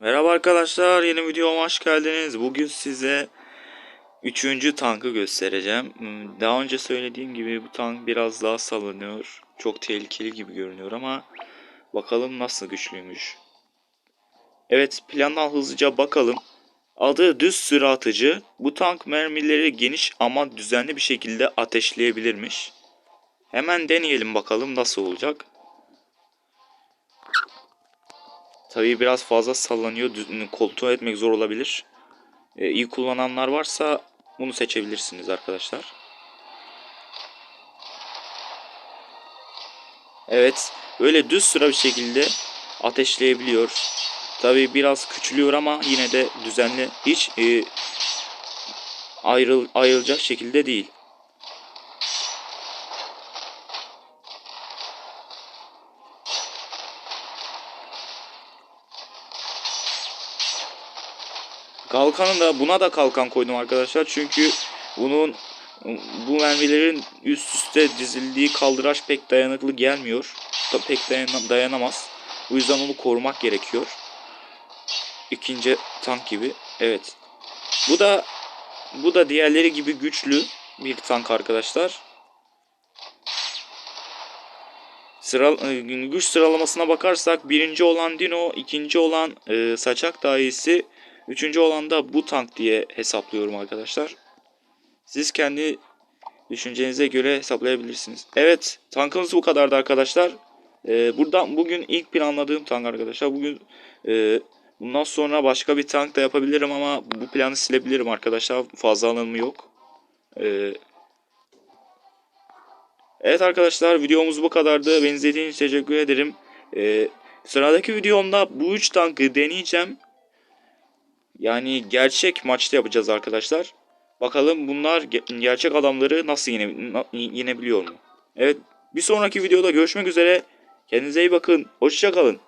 Merhaba arkadaşlar, yeni videoma hoş geldiniz. Bugün size 3. tankı göstereceğim. Hmm, Daha önce söylediğim gibi bu tank biraz daha salınıyor. Çok tehlikeli gibi görünüyor ama bakalım nasıl güçlüymüş. Evet, plandan hızlıca bakalım. Adı düz sıra atıcı. Bu tank mermileri geniş ama düzenli bir şekilde ateşleyebilirmiş. Hemen deneyelim bakalım nasıl olacak. Tabii biraz fazla sallanıyor. düz- Kontrol etmek zor olabilir. Ee, iyi kullananlar varsa bunu seçebilirsiniz arkadaşlar. Evet. Böyle düz sıra bir şekilde ateşleyebiliyor. Tabii biraz küçülüyor ama yine de düzenli. Hiç e, ayrıl, ayrılacak şekilde değil. Kalkanın da buna da kalkan koydum arkadaşlar. Çünkü bunun bu mermilerin üst üste dizildiği kaldıraç pek dayanıklı gelmiyor. Da pek dayana- dayanamaz. Bu yüzden onu korumak gerekiyor. İkinci tank gibi. Evet. Bu da bu da diğerleri gibi güçlü bir tank arkadaşlar. Sıra, e, güç sıralamasına bakarsak birinci olan Dino, ikinci olan e, Saçak Dahisi, üçüncü olan da bu tank diye hesaplıyorum arkadaşlar. Siz kendi düşüncenize göre hesaplayabilirsiniz. Evet, tankımız bu kadardı arkadaşlar. E, buradan bugün ilk planladığım tank arkadaşlar. Bugün e, bundan sonra başka bir tank da yapabilirim ama bu planı silebilirim arkadaşlar. Fazla alanım yok. E, Evet arkadaşlar videomuz bu kadardı. Beni izlediğiniz için teşekkür ederim. Ee, sıradaki videomda bu üç tankı deneyeceğim. Yani gerçek maçta yapacağız arkadaşlar. Bakalım bunlar ge- gerçek adamları nasıl yene, yenebiliyor mu? Evet bir sonraki videoda görüşmek üzere. Kendinize iyi bakın. Hoşçakalın.